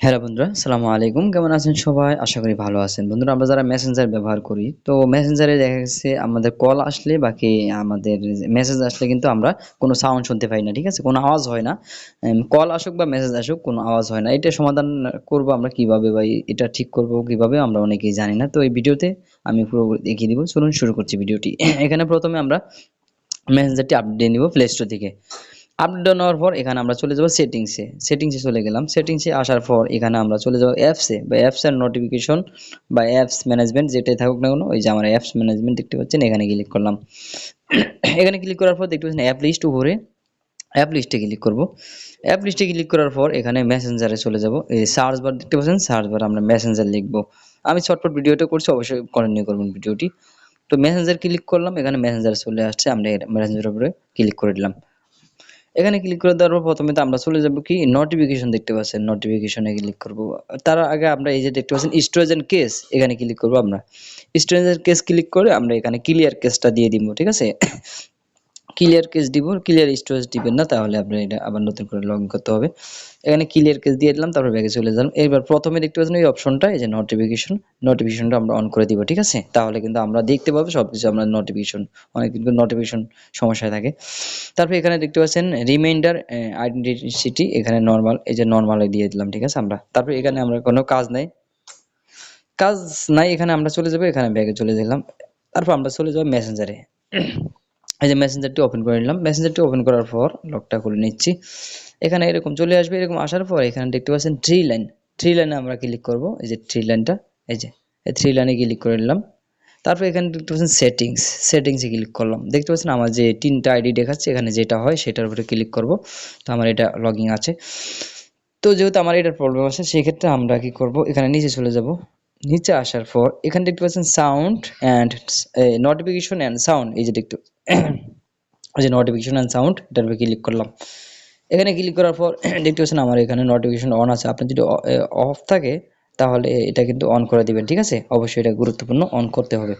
Hello বন্ধুরা সালামু আলাইকুম। কেমন আছেন সবাই? আশা করি ভালো আছেন। বন্ধুরা, আমরা যারা মেসেঞ্জার ব্যবহার করি, তো মেসেঞ্জারে দেখা গেছে আমাদের কল আসলে, বাকি আমাদের মেসেজ আসলে কিন্তু আমরা কোনো সাউন্ড শুনতে পাই না, ঠিক আছে? কোনো আওয়াজ হয় না। কল আসুক বা মেসেজ আসুক, কোনো আওয়াজ হয় না। এটা সমাধান করব আমরা কীভাবে বা এটা ঠিক করব কীভাবে, আমরা অনেকেই জানি না। তো এই ভিডিওতে আমি পুরো দেখিয়ে দিব। চলুন শুরু করছি ভিডিওটি। এখানে প্রথমে আমরা মেসেঞ্জারটি আপডেট নিব প্লে স্টোর থেকে। আপডেট নেওয়ার পর এখানে আমরা চলে যাব সেটিংসে সেটিংসে চলে গেলাম। সেটিংসে আসার পর এখানে আমরা চলে যাব অ্যাপসে বা অ্যাপসের নোটিফিকেশন বা অ্যাপস ম্যানেজমেন্ট যেটাই থাকুক না কোনো, ওই যে আমার অ্যাপস ম্যানেজমেন্ট দেখতে পাচ্ছেন, এখানে ক্লিক করলাম। এখানে ক্লিক করার পর দেখতে পাচ্ছেন অ্যাপ লিস্ট উপরে। অ্যাপ লিস্টে ক্লিক করব। অ্যাপ লিস্টে ক্লিক করার পর এখানে মেসেঞ্জারে চলে যাব। এই সার্চ বার দেখতে পাচ্ছেন সার্চ বার আমরা মেসেঞ্জার লিখব। আমি শর্টপট ভিডিওটা করছি, অবশ্যই কন্টিনিউ করবেন ভিডিওটি তো মেসেঞ্জার ক্লিক করলাম, এখানে মেসেঞ্জার চলে আসছে, আমরা মেসেঞ্জারের উপরে ক্লিক করে দিলাম। এখানে ক্লিক করে দেওয়ার পর প্রথমে তো আমরা চলে যাব কি? নোটিফিকেশন দেখতে পাচ্ছেন নোটিফিকেশনে ক্লিক করব। তার আগে আমরা এই যে দেখতে পাচ্ছেন স্টোরেজ এন্ড কেস এখানে ক্লিক করব আমরা। স্টোরেজ এন্ড কেস ক্লিক করে আমরা এখানে ক্লিয়ার কেসটা দিয়ে দিব, ঠিক আছে? ক্লিয়ার কেস দিব ক্লিয়ার স্টোরেজ দিবেন না, তাহলে আপনার এটা আবার নতুন করে লগ করতে হবে। এখানে ক্লিয়ার কেস দিয়ে দিলাম, তারপর ব্যাগে চলে যান। এবার প্রথমে দেখতে পাচ্ছেন এই অপশনটা এই যে নোটিফিকেশন নোটিফিকেশনটা আমরা অন করে দিব, ঠিক আছে? তাহলে কিন্তু আমরা দেখতে পাবো সবকিছু, আমরা নোটিফিকেশন অনেক কিন্তু নোটিফিকেশন সমস্যায় থাকে। তারপর এখানে দেখতে পাচ্ছেন রিমাইন্ডার আইডেন্টিটি এখানে নর্মাল এই যে নর্মালে দিয়ে দিলাম, ঠিক আছে আমরা? তারপর এখানে আমরা কোনো কাজ নাই। কাজ নাই, এখানে আমরা চলে যাব, এখানে ব্যাগে চলে গেলাম। তারপর আমরা চলে যাব মেসেঞ্জারে এই যে মেসেঞ্জারটি ওপেন করে নিলাম। মেসেঞ্জারটি ওপেন করার পর লকটা খুলে নিচ্ছি। এখানে এরকম চলে আসবে, এরকম আসার পর এখানে দেখতে পাচ্ছেন থ্রি লাইন থ্রি লাইনে আমরা ক্লিক করব। এই যে থ্রি লাইনটা এই যে, এই থ্রি লাইনে ক্লিক করে নিলাম। তারপর এখানে দেখতে পাচ্ছেন সেটিংস সেটিংসে ক্লিক করলাম। দেখতে পাচ্ছেন আমার যে তিনটা আইডি দেখাচ্ছে, এখানে যেটা হয় সেটার উপরে ক্লিক করব। তো আমার এটা লগিং আছে। তো যেহেতু আমার এটার প্রবলেম আছে, সেক্ষেত্রে আমরা কি করব? এখানে নিচে চলে যাব। নিচে আসার পর এখানে দেখতে পাচ্ছেন sound and notification and sound এই যে দেখতে যে নোটিফিকেশন অ্যান্ড সাউন্ড এটার উপরে ক্লিক করলাম। এখানে ক্লিক করার পর দেখতে পাচ্ছেন আমার এখানে নোটিফিকেশন অন আছে। আপনি যদি অফ থাকে, তাহলে এটা কিন্তু অন করে দিবেন, ঠিক আছে? অবশ্যই এটা গুরুত্বপূর্ণ অন করতে হবে।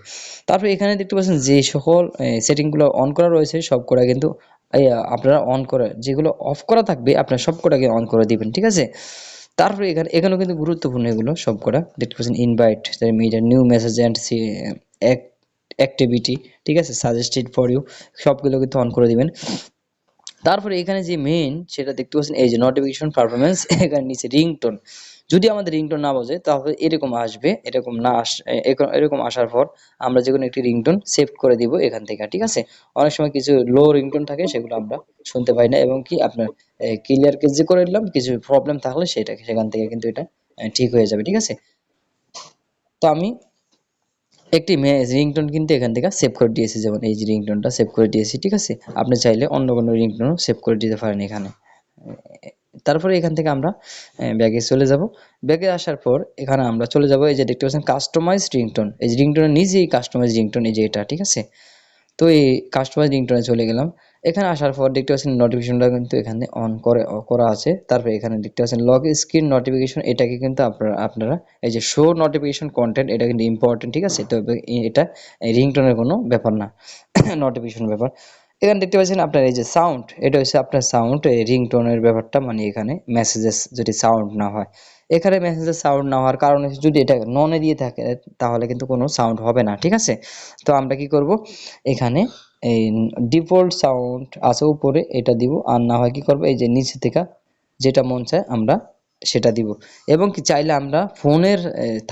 তারপর এখানে দেখতে পাচ্ছেন যে সকল সেটিংগুলো অন করা রয়েছে সব কটা কিন্তু আপনারা অন করে, যেগুলো অফ করা থাকবে, আপনারা সব কটাকে অন করে দিবেন, ঠিক আছে? তারপরে এখানে, এখানেও কিন্তু গুরুত্বপূর্ণ এগুলো সব করা। দেখতে পাচ্ছেন invite media new message and activity ঠিক আছে? সাজেস্টেড ফর ইউ সবগুলো কিন্তু অন করে দিবেন। তারপরে এখানে যে মেইন সেটা দেখতে পাচ্ছেন, এই যে নোটিফিকেশন পারফরমেন্স এখানে নিচে রিংটোন যদি আমাদের রিংটোন না বাজে তাহলে এরকম আসবে, এরকম না আস এরকম আসার পর আমরা যে কোনো একটি রিংটোন সেভ করে দিব এখান থেকে, ঠিক আছে? অনেক সময় কিছু লো রিংটোন থাকে, সেগুলো আমরা শুনতে পাই না এবং কি আপনার ক্লিয়ার যে করে দিলাম কিছু প্রবলেম থাকলে সেটা, সেখান থেকে কিন্তু এটা ঠিক হয়ে যাবে, ঠিক আছে? তো আমি একটি রিংটোন কিন্তু এখান থেকে সেভ করে দিয়েছি, যেমন এই যে রিংটোনটা সেভ করে দিয়েছি, ঠিক আছে? আপনি চাইলে অন্য কোনো রিংটোনও সেভ করে দিতে পারেন এখানে। তারপরে এখান থেকে আমরা ব্যাগে চলে যাব। ব্যাগে আসার পর এখানে আমরা চলে যাব, এই যে দেখতে পাচ্ছেন কাস্টমাইজ রিংটোন এই রিংটোনের নিজেই কাস্টমাইজ রিংটোন এই যে এটা, ঠিক আছে? তো এই কাস্টমাইজ রিংটোনে চলে গেলাম। এখানে আসার পর দেখতে পাচ্ছেন নোটিফিকেশনটা কিন্তু এখানে অন করে করা আছে। তারপরে এখানে দেখতে পাচ্ছেন লগ স্ক্রিন নোটিফিকেশন এটাকে কিন্তু আপনারা আপনারা, এই যে শো নোটিফিকেশন কন্টেন্ট এটা কিন্তু ইম্পর্টেন্ট ঠিক আছে? তো এটা রিংটোনের কোনো ব্যাপার না। নোটিফিকেশন ব্যাপার। এখানে দেখতে পাচ্ছেন আপনার এই যে সাউন্ড এটা হচ্ছে আপনার সাউন্ড রিংটোনের ব্যাপারটা মানে এখানে মেসেজেস যদি সাউন্ড না হয়। এখানে মেসেজের সাউন্ড না হওয়ার কারণে যদি এটা ননে দিয়ে থাকে, তাহলে কিন্তু কোনো সাউন্ড হবে না, ঠিক আছে? তো আমরা কি করব? এখানে এই ডিফল্ট সাউন্ড আছে উপরে, এটা দিব, আর না হয় কি করব? এই যে নিচে থেকে যেটা মন চায় আমরা সেটা দিব। এবং কি চাইলে আমরা ফোনের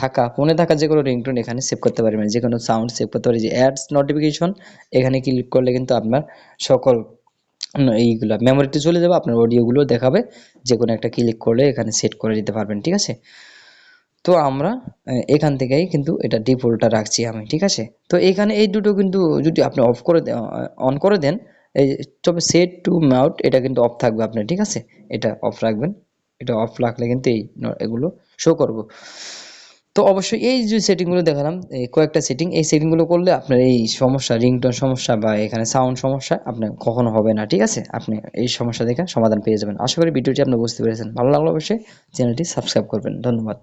থাকা, ফোনে থাকা যে কোনো রিংটোন এখানে সেভ করতে পারি। মানে যে কোনো সাউন্ড সেভ করতে পারি। যে অ্যাডস নোটিফিকেশন এখানে ক্লিক করলে কিন্তু আপনার সকল এইগুলো মেমোরিতে চলে যাবে, আপনার অডিওগুলো দেখাবে। যে কোনো একটা ক্লিক করলে এখানে সেট করে দিতে পারবেন, ঠিক আছে? তো আমরা এখান থেকেই কিন্তু এটা ডিফল্টটা রাখছি আমি, ঠিক আছে? তো এখানে এই দুটো কিন্তু যদি আপনি অফ করে অন করে দেন, এই তবে সেট টু মাউট এটা কিন্তু অফ থাকবে আপনার, ঠিক আছে? এটা অফ রাখবেন। এটা অফ রাখলে কিন্তু এই এগুলো শো করব। তো অবশ্যই এই যে সেটিংগুলো দেখালাম কয়েকটা সেটিং এই সেটিংগুলো করলে আপনার এই সমস্যা রিংটোন সমস্যা বা এখানে সাউন্ড সমস্যা আপনার কখনো হবে না, ঠিক আছে? আপনি এই সমস্যা দেখে সমাধান পেয়ে যাবেন। আশা করি ভিডিওটি আপনি বুঝতে পেরেছেন। ভালো লাগল অবশ্যই চ্যানেলটি সাবস্ক্রাইব করবেন। ধন্যবাদ।